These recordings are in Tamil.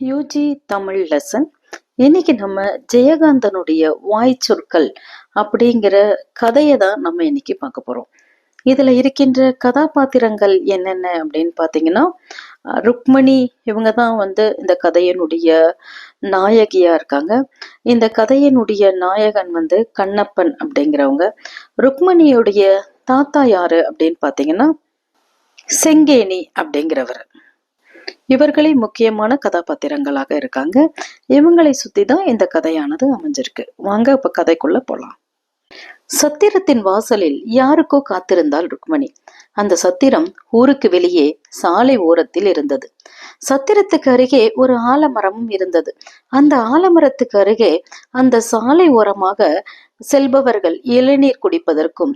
யூஜி தமிழ் லெசன் இன்னைக்கு நம்ம ஜெயகாந்தனுடைய வாய் சொற்கள் அப்படிங்கிற கதையை தான் நம்ம இன்னைக்கு பார்க்க போகிறோம் இதில் இருக்கின்ற கதாபாத்திரங்கள் என்னென்ன அப்படின்னு பார்த்தீங்கன்னா ருக்மணி இவங்க தான் வந்து இந்த கதையினுடைய நாயகியாக இருக்காங்க. இந்த கதையினுடைய நாயகன் வந்து கண்ணப்பன் அப்படிங்கிறவங்க. ருக்மணியுடைய தாத்தா யாரு அப்படின்னு பார்த்தீங்கன்னா செங்கேணி அப்படிங்கிறவர். இவர்களே முக்கியமான கதாபாத்திரங்களாக இருக்காங்க. இவங்களை சுத்தி தான் இந்த கதையானது அமைஞ்சிருக்கு. வாங்க இப்ப கதைக்குள்ள போலாம். சத்திரத்தின் வாசலில் யாருக்கோ காத்திருந்தாள் ருக்மணி. அந்த சத்திரம் ஊருக்கு வெளியே சாலை ஓரத்தில் இருந்தது. சத்திரத்துக்கு அருகே ஒரு ஆலமரமும் இருந்தது. அந்த ஆலமரத்துக்கு அருகே அந்த சாலை ஓரமாக செல்பவர்கள் இளநீர் குடிப்பதற்கும்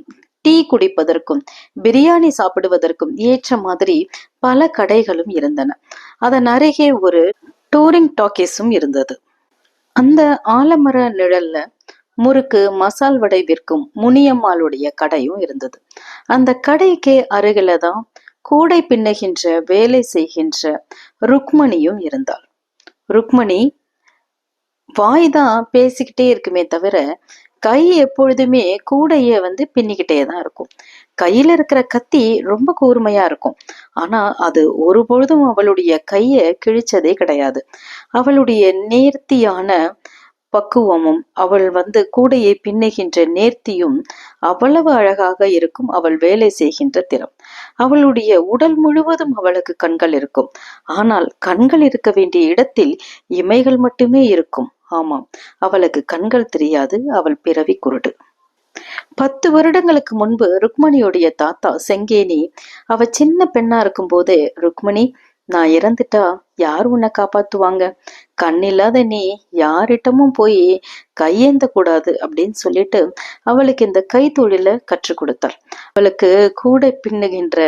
டீ குடிப்பதற்கும் பிரியாணி சாப்பிடுவதற்கும் ஏற்ற மாதிரி பல கடைகளும் இருந்தன. அதன் அருகே ஒரு டூரிங் டாக்கீஸும் இருந்தது. அந்த ஆலமர நிழல்ல முறுக்கு மசால் வடை விற்கும் முனியம்மாளுடைய கடையும் இருந்தது. அந்த கடைக்கு அருகில தான் கூடை பின்னுகின்ற வேலை செய்கின்ற ருக்மணியும் இருந்தாள். ருக்மணி வாய் தான் பேசிக்கிட்டே இருக்குமே தவிர கை எப்பொழுதுமே கூடையை வந்து பின்னிக்கிட்டே தான் இருக்கும். கையில இருக்கிற கத்தி ரொம்ப கூர்மையா இருக்கும். ஆனா அது ஒரு பொழுதும் அவளுடைய கைய கிழிச்சதே கிடையாது. அவளுடைய நேர்த்தியான பக்குவமும் அவள் வந்து கூடையை பின்னுகின்ற நேர்த்தியும் அவ்வளவு அழகாக இருக்கும் அவள் வேலை செய்கின்ற திறம். அவளுடைய உடல் முழுவதும் அவளுக்கு கண்கள் இருக்கும். ஆனால் கண்கள் இருக்க வேண்டிய இடத்தில் இமைகள் மட்டுமே இருக்கும். ஆமாம் அவளுக்கு கண்கள் தெரியாது அவள் பிறவி குருடு. பத்து வருடங்களுக்கு முன்பு ருக்மணியுடைய தாத்தா செங்கேனி அவ சின்ன பெண்ணா இருக்கும்போது ருக்மணி நான் இறந்துட்டா யார் உன்னை காப்பாத்துவாங்க? கண்ணில்லாத நீ யாரிட்டமும் போய் கையேந்த கூடாது அப்படின்னு சொல்லிட்டு அவளுக்கு இந்த கைத்தொழில கற்றுக் கொடுத்தார் அவளுக்கு கூடை பின்னுகின்ற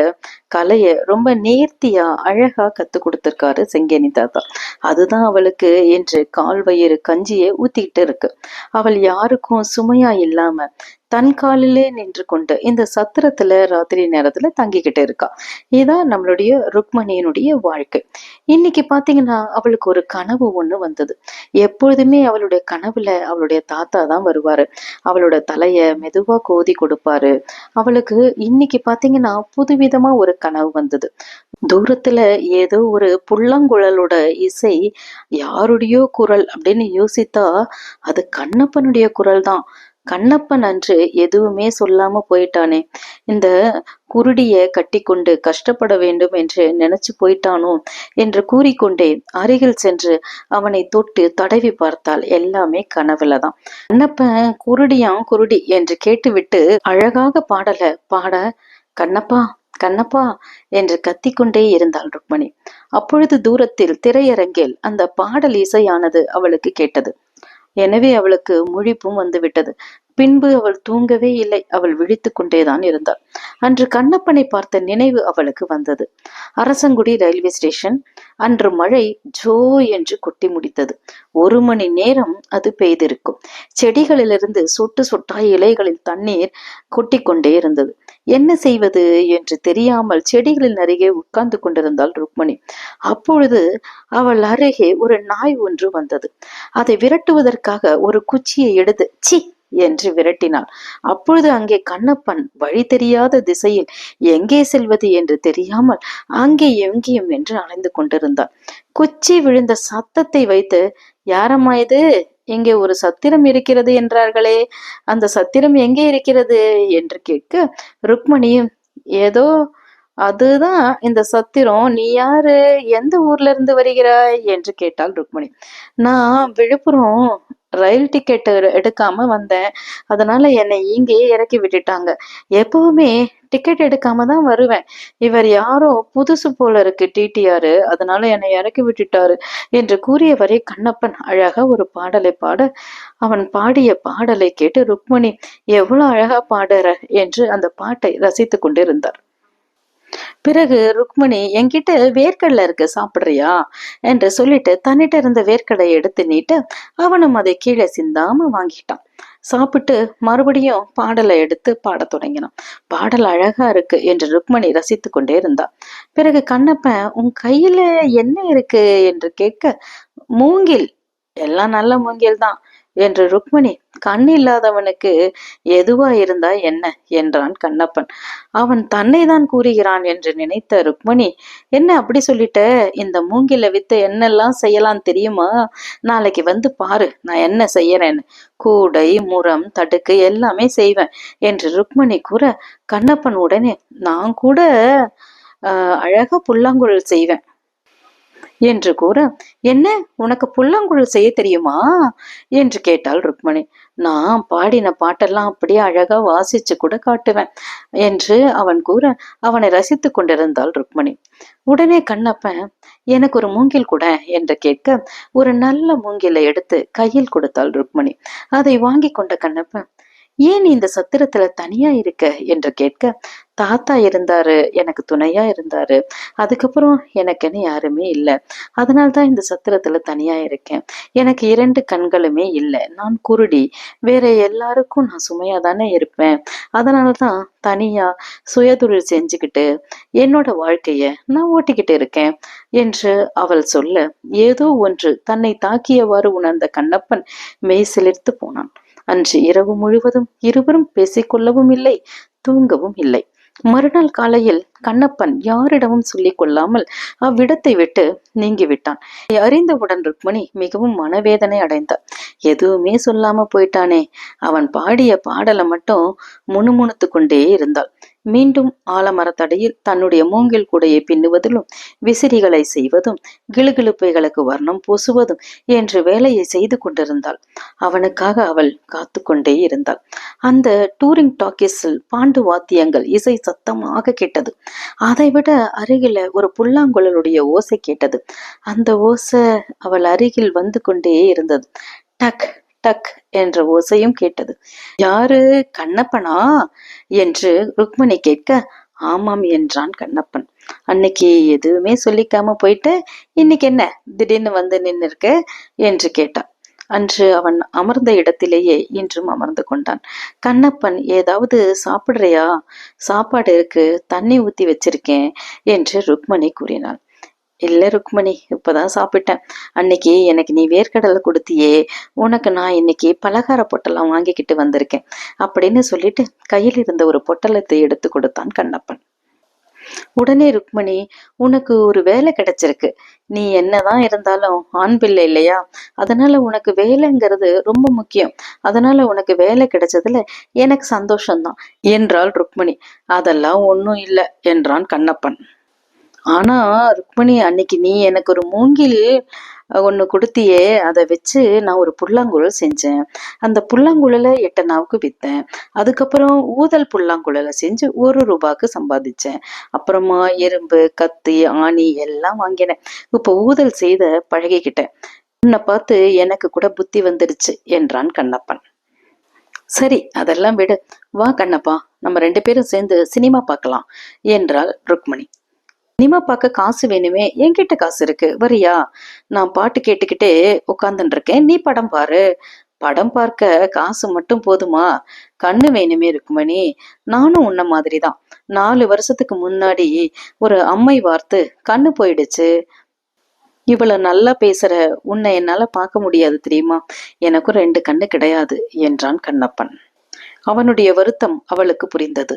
கலைய ரொம்ப நேர்த்தியா அழகா கத்து கொடுத்திருக்காரு செங்கேனி தாத்தா. அதுதான் அவளுக்கு என்று கால் வயிறு கஞ்சியை ஊத்திக்கிட்டு இருக்கு. அவள் யாருக்கும் சுமையா இல்லாம தன் காலிலே நின்று கொண்டு இந்த சத்திரத்துல ராத்திரி நேரத்துல தங்கிக்கிட்டு இருக்கா. இதுதான் நம்மளுடைய ருக்மணியினுடைய வாழ்க்கை. இன்னைக்கு பாத்தீங்கன்னா அவளுக்கு ஒரு கனவு ஒண்ணு வந்தது. எப்பொழுதுமே அவளுடைய கனவுல அவளுடைய தாத்தா தான் வருவாரு. அவளோட தலைய மெதுவா கோதி கொடுப்பாரு. அவளுக்கு இன்னைக்கு பாத்தீங்கன்னா புதுவிதமா ஒரு கனவு வந்தது. தூரத்துல ஏதோ ஒரு புல்லாங்குழலோட இசை யாருடையோ குரல் அப்படின்னு யோசித்தா அது கண்ணப்பனுடைய குரல் தான் கண்ணப்பன் அன்று எதுவுமே சொல்லாம போயிட்டானே. இந்த குருடிய கட்டிக்கொண்டு கஷ்டப்பட வேண்டும் என்று நினைச்சு போயிட்டானோ என்று கூறிக்கொண்டே அருகில் சென்று அவனை தொட்டு தடவி பார்த்தால் எல்லாமே கனவுல தான். கண்ணப்பன் குருடியாம் குருடி என்று கேட்டுவிட்டு அழகாக பாடல. பாட கண்ணப்பா கண்ணப்பா என்று கத்திக்கொண்டே இருந்தாள் ருக்மணி. அப்பொழுது தூரத்தில் திரையரங்கில் அந்த பாடல் இசையானது அவளுக்கு கேட்டது. எனவே அவளுக்கு முழிப்பும் வந்துவிட்டது. பின்பு அவள் தூங்கவே இல்லை. அவள் விழித்துக் கொண்டேதான் இருந்தாள். அன்று கண்ணப்பனை பார்த்த நினைவு அவளுக்கு வந்தது. Arasangudi railway station. அன்று மழை ஜோ என்று கொட்டி முடித்தது. ஒரு மணி நேரம் அது பெய்திருக்கும். செடிகளிலிருந்து சொட்டு சொட்டாய் இலைகளில் தண்ணீர் கொட்டிக்கொண்டே இருந்தது. என்ன செய்வது என்று தெரியாமல் செடிகளின் அருகே உட்கார்ந்து கொண்டிருந்தாள் ருக்மணி. அப்பொழுது அவள் அருகே ஒரு நாய் ஒன்று வந்தது. அதை விரட்டுவதற்காக ஒரு குச்சியை எடுத்து சி என்று விரட்டினாள். அப்பொழுது அங்கே கண்ணப்பன் வழி தெரியாத திசையில் எங்கே செல்வது என்று தெரியாமல் அங்கே எங்கேயும் என்று அலைந்து கொண்டிருந்தான் குச்சி விழுந்த சத்தத்தை வைத்து யாரம்மா இது? இங்கே ஒரு சத்திரம் இருக்கிறது என்றார்களே. அந்த சத்திரம் எங்கே இருக்கிறது? என்று கேட்க ருக்மணியும் ஏதோ அதுதான் இந்த சத்திரம். நீ யாரு? எந்த ஊர்ல இருந்து வருகிறாய்? என்று கேட்டாள் ருக்மணி. நான் விழுப்புரம் ரயில் டிக்கெட் எடுக்காம வந்தேன். அதனால என்னை இங்கேயே இறக்கி விட்டுட்டாங்க. எப்பவுமே டிக்கெட் எடுக்காம தான் வருவேன். இவர் யாரோ புதுசு போல இருக்கு டிடிஆர் அதனால என்னை இறக்கி விட்டுட்டாரு என்று கூறியவரை கண்ணப்பன் அழகா ஒரு பாடலை பாட அவன் பாடிய பாடலை கேட்டு ருக்மணி எவ்வளவு அழகா பாடுற என்று அந்த பாட்டை ரசித்து கொண்டிருந்தார். பிறகு ருக்மணி என்கிட்ட வேர்க்கடலை இருக்கு சாப்பிடுறியா? என்று சொல்லிட்டு தன்னிட்ட இருந்த வேர்க்கடையை எடுத்து நீட்டு அவனும் அதை கீழே சிந்தாம வாங்கிட்டான். சாப்பிட்டு மறுபடியும் பாடலை எடுத்து பாடத் தொடங்கினான். பாடல் அழகா இருக்கு என்று ருக்மணி ரசித்து கொண்டே இருந்தான். பிறகு கண்ணப்பன் உன் கையில என்ன இருக்கு? என்று கேட்க மூங்கில். எல்லாம் நல்ல மூங்கில் தான் என்று ருக்மணி கண் இல்லாதவனுக்கு எதுவா இருந்தா என்ன? என்றான் கண்ணப்பன். அவன் தன்னை தான் கூறுகிறான் என்று நினைத்த ருக்மணி என்ன அப்படி சொல்லிட்ட? இந்த மூங்கில வித்து என்னெல்லாம் செய்யலாம் தெரியுமா? நாளைக்கு வந்து பாரு நான் என்ன செய்யறேன்னு. கூடை முரம் தடுக்கு எல்லாமே செய்வேன் என்று ருக்மணி கூற கண்ணப்பன் உடனே நான் கூட ஆஹ், அழகா புல்லாங்குழல் செய்வேன். என்று கூற என்ன உனக்கு புல்லாங்குழல் செய்ய தெரியுமா? என்று கேட்டாள் ருக்மணி. நான் பாடின பாட்டெல்லாம் அப்படியே அழகா வாசிச்சு கூட காட்டுவேன் என்று அவன் கூற அவனை ரசித்து கொண்டிருந்தாள் ருக்மணி. உடனே கண்ணப்பன் எனக்கு ஒரு மூங்கில் கூட என்று கேட்க ஒரு நல்ல மூங்கிலை எடுத்து கையில் கொடுத்தாள் ருக்மணி. அதை வாங்கி கொண்ட கண்ணப்பன் ஏன் இந்த சத்திரத்துல தனியா இருக்க? என்று கேட்க தாத்தா இருந்தாரு எனக்கு துணையா இருந்தாரு. அதுக்கப்புறம் எனக்குன்னு யாருமே இல்லை. அதனால்தான் இந்த சத்திரத்துல தனியா இருக்கேன். எனக்கு இரண்டு கண்களுமே இல்லை. நான் குருடி. வேற எல்லாருக்கும் நான் சுமையா தானே இருப்பேன். அதனாலதான் தனியா சுயதொழில் செஞ்சுக்கிட்டு என்னோட வாழ்க்கைய நான் ஓட்டிக்கிட்டு இருக்கேன் என்று அவள் சொல்ல ஏதோ ஒன்று தன்னை தாக்கியவாறு உணர்ந்த கண்ணப்பன் மெய் சிலிர்த்து போனான். அன்று இரவு முழுவதும் இருவரும் பேசிக்கொள்ளவும் இல்லை தூங்கவும் இல்லை. மறுநாள் காலையில் கண்ணப்பன் யாரிடமும் சொல்லிக் கொள்ளாமல் அவ்விடத்தை விட்டு நீங்கிவிட்டான். அறிந்தவுடன் ருக்மணி மிகவும் மனவேதனை அடைந்தார் எதுவுமே சொல்லாம போயிட்டானே. அவன் பாடிய பாடலை மட்டும் முணுமுணுத்து கொண்டே இருந்தாள். மீண்டும் ஆலமரத்தடியில் தன்னுடைய மூங்கில் கூடையை பின்னுவதிலும் விசிறிகளை செய்வதும் கிளுகிழுப்பைகளுக்கு வர்ணம் பூசுவதும் என்று வேலையை செய்து கொண்டிருந்தாள். அவனுக்காக அவள் காத்து கொண்டே இருந்தாள். அந்த டூரிங் டாக்கீஸில் பாண்டு வாத்தியங்கள் இசை சத்தமாக கேட்டது. அதைவிட அருகில ஒரு புல்லாங்குழலுடைய ஓசை கேட்டது. அந்த ஓசை அவள் அருகில் வந்து கொண்டே இருந்தது. டக்! டக் என்ற ஓசையும் கேட்டது. யாரு கண்ணப்பனா? என்று ருக்மணி கேட்க ஆமாம் என்றான் கண்ணப்பன். அன்னைக்கு எதுவுமே சொல்லிக்காம போயிட்டு இன்னைக்கு என்ன? திடீர்னு வந்து நின்னு இருக்க என்று கேட்டான். அன்று அவன் அமர்ந்த இடத்திலேயே இன்றும் அமர்ந்து கொண்டான். கண்ணப்பன் ஏதாவது சாப்பிடுறியா? சாப்பாடு இருக்கு தண்ணி ஊத்தி வச்சிருக்கேன் என்று ருக்மணி கூறினாள். இல்ல ருக்மணி இப்பதான் சாப்பிட்டேன். அன்னைக்கு எனக்கு நீ வேர்க்கடலை கொடுத்தியே உனக்கு நான் இன்னைக்கு பலகார பொட்டலம் வாங்கிக்கிட்டு வந்திருக்கேன் அப்படின்னு சொல்லிட்டு கையில் இருந்த ஒரு பொட்டலத்தை எடுத்து கொடுத்தான் கண்ணப்பன். உடனே ருக்மணி உனக்கு ஒரு வேலை கிடைச்சிருக்கு. நீ என்னதான் இருந்தாலும் ஆண் பிள்ளை இல்லையா? அதனால உனக்கு வேலைங்கிறது ரொம்ப முக்கியம். அதனால உனக்கு வேலை கிடைச்சதுல எனக்கு சந்தோஷம்தான். என்றாள் ருக்மணி. அதெல்லாம் ஒன்றும் இல்லை என்றான் கண்ணப்பன். ஆனா ருக்மணி அன்னைக்கு நீ எனக்கு ஒரு மூங்கில் ஒன்று கொடுத்தியே அதை வச்சு நான் ஒரு புல்லாங்குழல் செஞ்சேன். அந்த புல்லாங்குழலை எட்டனாவுக்கு விற்றேன் அதுக்கப்புறம் ஊதல் புல்லாங்குழலை செஞ்சு ஒரு ரூபாய்க்கு சம்பாதிச்சேன். அப்புறமா எறும்பு கத்தி ஆணி எல்லாம் வாங்கினேன். இப்போ ஊதல் செய்த பழகிக்கிட்டேன். உன்னை பார்த்து எனக்கு கூட புத்தி வந்துடுச்சு என்றான் கண்ணப்பன். சரி அதெல்லாம் விடு. வா கண்ணப்பா நம்ம ரெண்டு பேரும் சேர்ந்து சினிமா பார்க்கலாம் என்றாள் ருக்மணி. சினிமா பார்க்க காசு வேணுமே? என்கிட்ட காசு இருக்கு. வரியா? நான் பாட்டு கேட்டுக்கிட்டே உட்காந்துட்டு இருக்கேன் நீ படம் பாரு. படம் பார்க்க காசு மட்டும் போதுமா? கண்ணு வேணுமே ருக்மணி நானும் உன்ன மாதிரி தான் நாலு வருஷத்துக்கு முன்னாடி ஒரு அம்மை வார்த்து கண்ணு போயிடுச்சு. இவ்வளவு நல்லா பேசுற உன்னை என்னால பார்க்க முடியாது தெரியுமா? எனக்கும் ரெண்டு கண்ணு கிடையாது என்றான் கண்ணப்பன். அவனுடைய வருத்தம் அவளுக்கு புரிந்தது.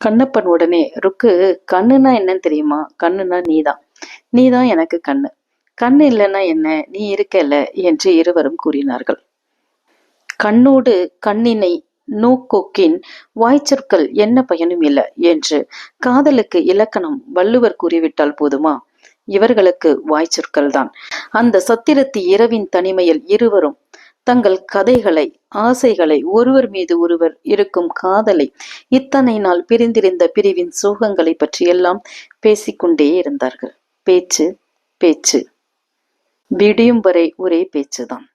கண்ணப்பன் உடனே ருக்கு கண்ணுனா என்னன்னு தெரியுமா? கண்ணுனா நீதான். நீதான் எனக்கு கண்ணு. கண்ணு இல்லைன்னா என்ன? நீ இருக்கல என்று இருவரும் கூறினார்கள். கண்ணோடு கண்ணினை நோக்கோக்கின் வாய்ச்சொற்கள் என்ன பயனும் இல்லை என்று காதலுக்கு இலக்கணம் வள்ளுவர் கூறிவிட்டால் போதுமா? இவர்களுக்கு வாய்ச்சொற்கள் தான் அந்த சத்திரத்து இரவின் தனிமையில் இருவரும் தங்கள் கதைகளை ஆசைகளை ஒருவர் மீது ஒருவர் இருக்கும் காதலை இத்தனை நாள் பிரிந்திருந்த பிரிவின் சோகங்களை பற்றியெல்லாம் பேசிக்கொண்டே இருந்தார்கள். பேச்சு பேச்சு. விடியும் வரை ஒரே பேச்சுதான்.